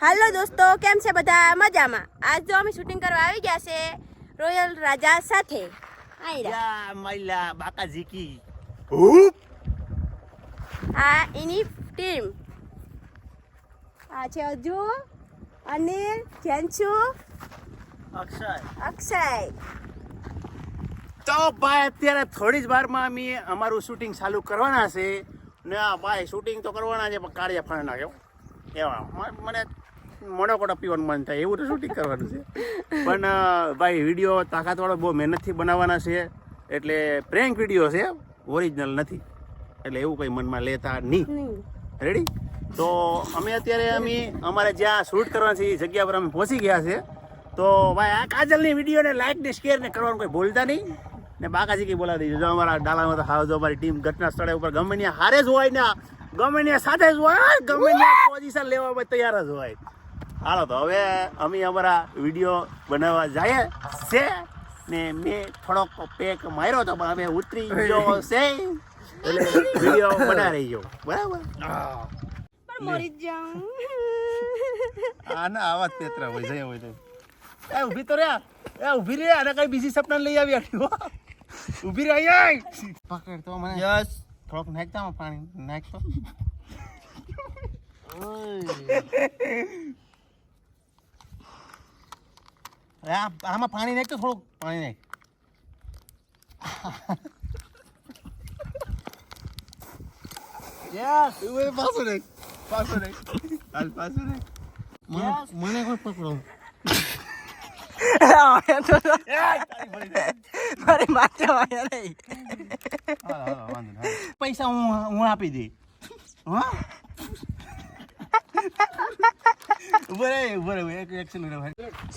હાલો દોસ્તો કેમ છે બધા? મજામાં? આજ તો અમે શૂટિંગ કરવા આવી ગયા છે રોયલ રાજા સાથે. આઈ રહ્યા. યા માઈલા બાકા ઝીકી હુપ! આ એની ટીમ આ છે અજુ અનિલ જેન્સુ અક્ષય. અક્ષય. તો ભાઈ અત્યારે થોડી જ વારમાં અમે અમારું શૂટિંગ ચાલુ કરવાના છે. ને આ ભાઈ શૂટિંગ તો કરવાના છે પણ કાર્ય ફાળ નાખ્યો એવા. મને મને મોડોકોટો પીવાનું મન થાય એવું તો શૂટિંગ કરવાનું છે. પણ ભાઈ વીડિયો તાકાતવાળો બહુ મહેનતથી બનાવવાના છે. એટલે પ્રેન્ક વીડિયો છે ઓરિજિનલ નથી. એટલે એવું કંઈ મનમાં લેતા નહીં. રેડી તો અમે અત્યારે અમે અમારે જ્યાં શૂટ કરવાની છે એ જગ્યા પર અમે પહોંચી ગયા છે. તો ભાઈ આ કાજલની વિડીયોને લાઈક ને શેર ને કરવાનું કોઈ ભૂલતા નહીં. ને બાકાજી કંઈ બોલાવી દીધું જો અમારા ડાલામાં તો હાવ જો અમારી ટીમ ઘટના સ્થળે ઉપર ગમે હારે જ હોય ને ગમે ને સાથે જ હોય ગમે પોઝિશન લેવા માટે તૈયાર જ હોય. હાલો તો હવે અમે અમારા વીડિયો બનાવવા જઈએ. છે ને મેં થોડોક પેક માર્યો તો પણ અમે ઉતરી ગયો છે. એટલે વીડિયો બના રહી ગયો બરાબર? પણ મરી જાઉં. આના આવા તેતરા હોય જાય હોય તો. એ ઊભી તો રહ્યા. એ ઊભી રે અને કઈ બીજી સપના લઈ આવી આખી ઊભી રે અહીંયા પકડ તો મને. યસ. થોડોક નાખતા પાણી નાખ તો અરે આ આમાં પાણી નાખ તો થોડુંક પાણી નાખ મને કોઈ પકડો મારે માથે વાયા નહીં પૈસા હું હું આપી દઈ હા? ઉભરે ઉભરે એક એક્શન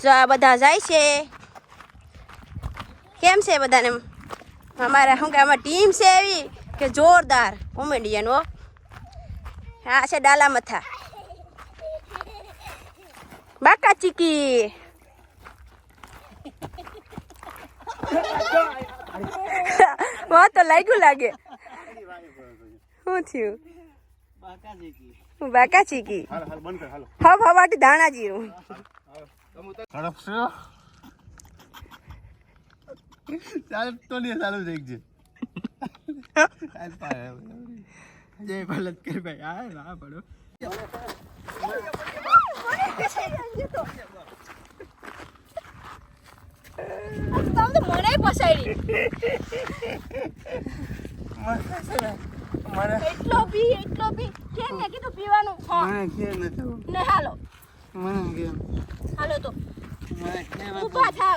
જો આ બધા જાય છે. કેમ છે બધાને? અમારા શું કે આમાં ટીમ છે એવી કે જોરદાર કોમેડિયન હો. હા છે ડાલા મથા. બાકા ચીકી બહુ તો લાગ્યું લાગે શું થયું બાકા ચીકી હવ હવાટી ધાણા જીરું તો નહીં ચાલુ થઈ છે જય ભલત કર ભાઈ આ ના પડો તમે મને પસાડી મને એટલો પી એટલો પી કેમ ને કીધું પીવાનું? મને કેમ નથી ને હાલો. મને કેમ હાલો તો. મને કેમ ઊભા થા